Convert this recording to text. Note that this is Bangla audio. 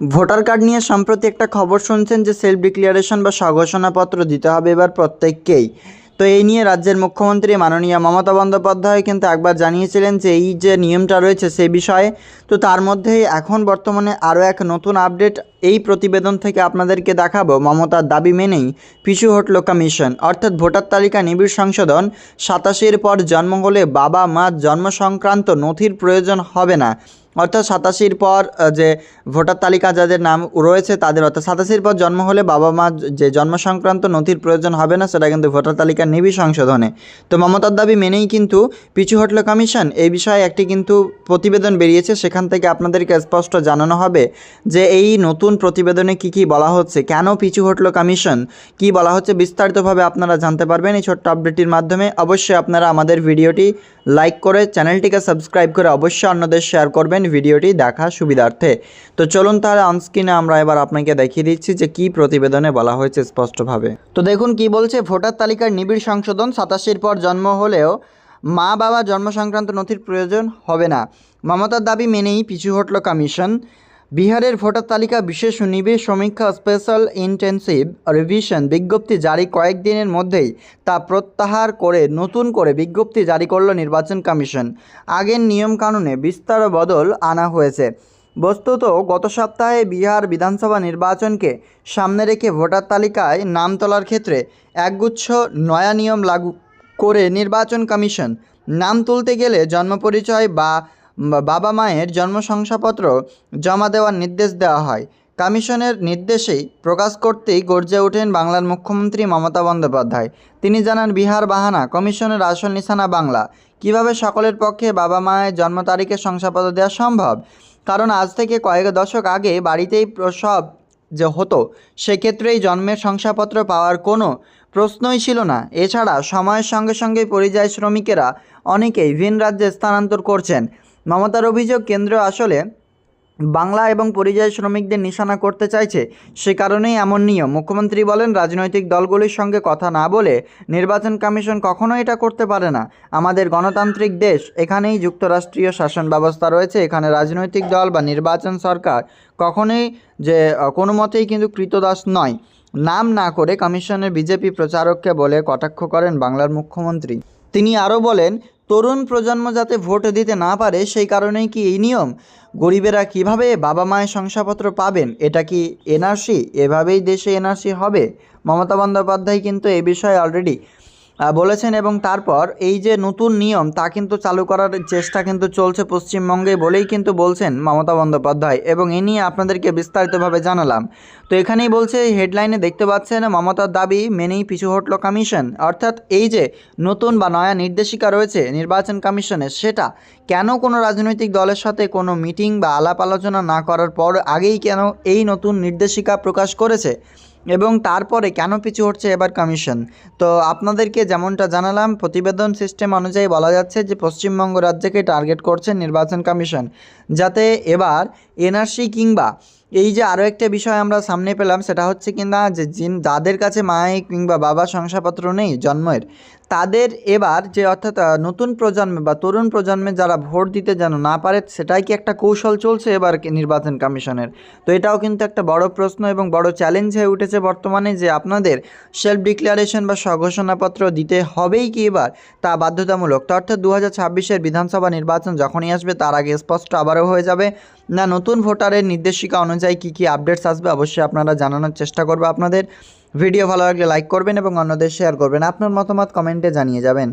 ভোটার কার্ড নিয়ে সম্প্রতি একটা খবর শুনছেন যে সেলফ ডিক্লারেশন বা স্বঘোষণাপত্র দিতে হবে এবার প্রত্যেককেই। তো এই নিয়ে রাজ্যের মুখ্যমন্ত্রী মাননীয় মমতা বন্দ্যোপাধ্যায় কিন্তু একবার জানিয়েছিলেন যে এই যে নিয়মটা রয়েছে সে বিষয়ে, তো তার মধ্যেই এখন বর্তমানে আরও এক নতুন আপডেট এই প্রতিবেদন থেকে আপনাদেরকে দেখাবো মমতার দাবি মেনেই পিছু হটল কমিশন। অর্থাৎ ভোটার তালিকা নিবিড় সংশোধন, সাতাশির পর জন্ম হলে বাবা, মা জন্ম সংক্রান্ত নথির প্রয়োজন হবে না। অর্থাৎ সাতাশির পর যে ভোটার তালিকা যাদের নাম রয়েছে তাদের, অর্থাৎ সাতাশির পর জন্ম হলে বাবা, মা যে জন্ম সংক্রান্ত নথির প্রয়োজন হবে না, সেটা কিন্তু ভোটার তালিকা নিবিড় সংশোধনে। তো মমতার দাবি মেনেই কিন্তু পিছু হটল কমিশন। এই বিষয়ে একটি কিন্তু প্রতিবেদন বেরিয়েছে, সেখান থেকে আপনাদেরকে স্পষ্ট জানানো হবে যে এই নতুন প্রতিবেদনে কি কি বলা হচ্ছে? কেন পিছু হটল কমিশন কি বলা হচ্ছে? বিস্তারিতভাবে আপনারা জানতে পারবেন এই ছোট্ট আপডেটটির মাধ্যমে। অবশ্যই আপনারা আমাদের ভিডিওটি লাইক করে, চ্যানেলটিকে সাবস্ক্রাইব করে অবশ্যই অন্যদের শেয়ার করবেন ভিডিওটি দেখা সুবিধার্থে। তো চলুন তাহলে অনস্ক্রিনে আমরা এবার আপনাকে দেখিয়ে দিচ্ছি যে কি প্রতিবেদনে বলা হয়েছে স্পষ্টভাবে। তো দেখুন কি বলছে? ভোটার তালিকার নিবিড় সংশোধন সাতাশির পর জন্ম হলেও মা বাবা জন্ম সংক্রান্ত নথির প্রয়োজন হবে না। মমতার দাবি মেনেই পিছু হটল কমিশন বিহারের ভোটার তালিকা বিশেষ নিবিড় সমীক্ষা স্পেশাল ইন্টেন্সিভ রিভিশন বিজ্ঞপ্তি জারি কয়েকদিনের মধ্যেই তা প্রত্যাহার করে নতুন করে বিজ্ঞপ্তি জারি করল নির্বাচন কমিশন। আগের নিয়মকানুনে বিস্তার বদল আনা হয়েছে। বস্তুত গত সপ্তাহে বিহার বিধানসভা নির্বাচনকে সামনে রেখে ভোটার তালিকায় নাম তোলার ক্ষেত্রে একগুচ্ছ নয়া নিয়ম লাগু করে নির্বাচন কমিশন। নাম তুলতে গেলে জন্ম পরিচয় বা বা বাবা মায়ের জন্ম শংসাপত্র জমা দেওয়ার নির্দেশ দেওয়া হয়। কমিশনের নির্দেশেই প্রকাশ করতেই গর্জে ওঠেন বাংলার মুখ্যমন্ত্রী মমতা বন্দ্যোপাধ্যায়। তিনি জানান, বিহার বাহানা, কমিশনের আসল নিশানা বাংলা। কীভাবে সকলের পক্ষে বাবা মায়ের জন্ম তারিখের শংসাপত্র দেওয়া সম্ভব? কারণ আজ থেকে কয়েক দশক আগে বাড়িতেই প্রসব যে হতো, সেক্ষেত্রেই জন্মের শংসাপত্র পাওয়ার কোনো প্রশ্নই ছিল না। এছাড়া সময়ের সঙ্গে সঙ্গে পরিযায়ী শ্রমিকেরা অনেকেই ভিন রাজ্যে স্থানান্তর করছেন। মমতার অভিযোগ, কেন্দ্র আসলে বাংলা এবং পরিযায়ী শ্রমিকদের নিশানা করতে চাইছে। সে কারণেই এমন নিয়ম। মুখ্যমন্ত্রী বলেন, রাজনৈতিক দলগুলির সঙ্গে কথা না বলে নির্বাচন কমিশন কখনো এটা করতে পারে না। আমাদের গণতান্ত্রিক দেশ, এখানেই যুক্তরাষ্ট্রীয় শাসন ব্যবস্থা রয়েছে। এখানে রাজনৈতিক দল বা নির্বাচন সরকার কখনোই যে, কোনো মতেই কিন্তু কৃতদাস নয়। নাম না করে কমিশনের বিজেপি প্রচারককে বলে কটাক্ষ করেন বাংলার মুখ্যমন্ত্রী। তিনি আরও বলেন তরুণ প্রজন্ম যাতে ভোট দিতে না পারে, সেই কারণেই কি এই নিয়ম? গরিবেরা কীভাবে বাবা মায়ের শংসাপত্র পাবেন? এটা কি এনআরসি? এভাবেই দেশে এনআরসি হবে? মমতা বন্দ্যোপাধ্যায় কিন্তু এ বিষয়ে অলরেডি বলেছেন এবং তারপর এই যে নতুন নিয়ম, তা কিন্তু চালু করার চেষ্টা কিন্তু চলছে পশ্চিমবঙ্গে বলেই কিন্তু বলছেন মমতা বন্দ্যোপাধ্যায় এবং এ নিয়ে আপনাদেরকে বিস্তারিতভাবে জানালাম। তো এখানেই বলছে হেডলাইনে দেখতে পাচ্ছেন মমতার দাবি মেনেই পিছু হটল কমিশন। অর্থাৎ এই যে নতুন বা নয়া নির্দেশিকা রয়েছে নির্বাচন কমিশনের, সেটা কেন কোনো রাজনৈতিক দলের সাথে কোনো মিটিং বা আলাপ আলোচনা না করার পর আগেই কেন এই নতুন নির্দেশিকা প্রকাশ করেছে? এবং তারপরে কেন পিছু হচ্ছে এবার কমিশন তো আপনাদেরকে যেমনটা জানালাম, প্রতিবেদন সিস্টেম অনুযায়ী বলা যাচ্ছে যে পশ্চিমবঙ্গ রাজ্যকে টার্গেট করছে নির্বাচন কমিশন যাতে এবার এনআরসি কিংবা এই যে আরও একটা বিষয় আমরা সামনে পেলাম, সেটা হচ্ছে কিনা যে জিন, যাদের কাছে মায়ে কিংবা বাবা শংসাপত্র নেই জন্মের, তাদের এবার যে অর্থাৎ নতুন প্রজন্মে বা তরুণ প্রজন্মে যারা ভোট দিতে যেন না পারে, সেটাই কি একটা কৌশল চলছে এবার নির্বাচন কমিশনের? তো এটাও কিন্তু একটা বড় প্রশ্ন এবং বড় চ্যালেঞ্জ হয়ে উঠেছে বর্তমানে যে আপনাদের সেলফ ডিক্লারেশন বা স্বঘোষণাপত্র দিতে হবেই কি এবার, তা বাধ্যতামূলক। তো অর্থাৎ দু হাজার বিধানসভা নির্বাচন যখনই আসবে, তার আগে স্পষ্ট আবারও হয়ে যাবে, না নতুন ভোটারের নির্দেশিকা অনুযায়ী কী কি আপডেটস আসবে অবশ্যই আপনারা জানানোর চেষ্টা করব। আপনাদের ভিডিও ভালো লাগলে লাইক করবেন এবং অন্যদের শেয়ার করবেন। আপনার মতামত কমেন্টে জানিয়ে যাবেন।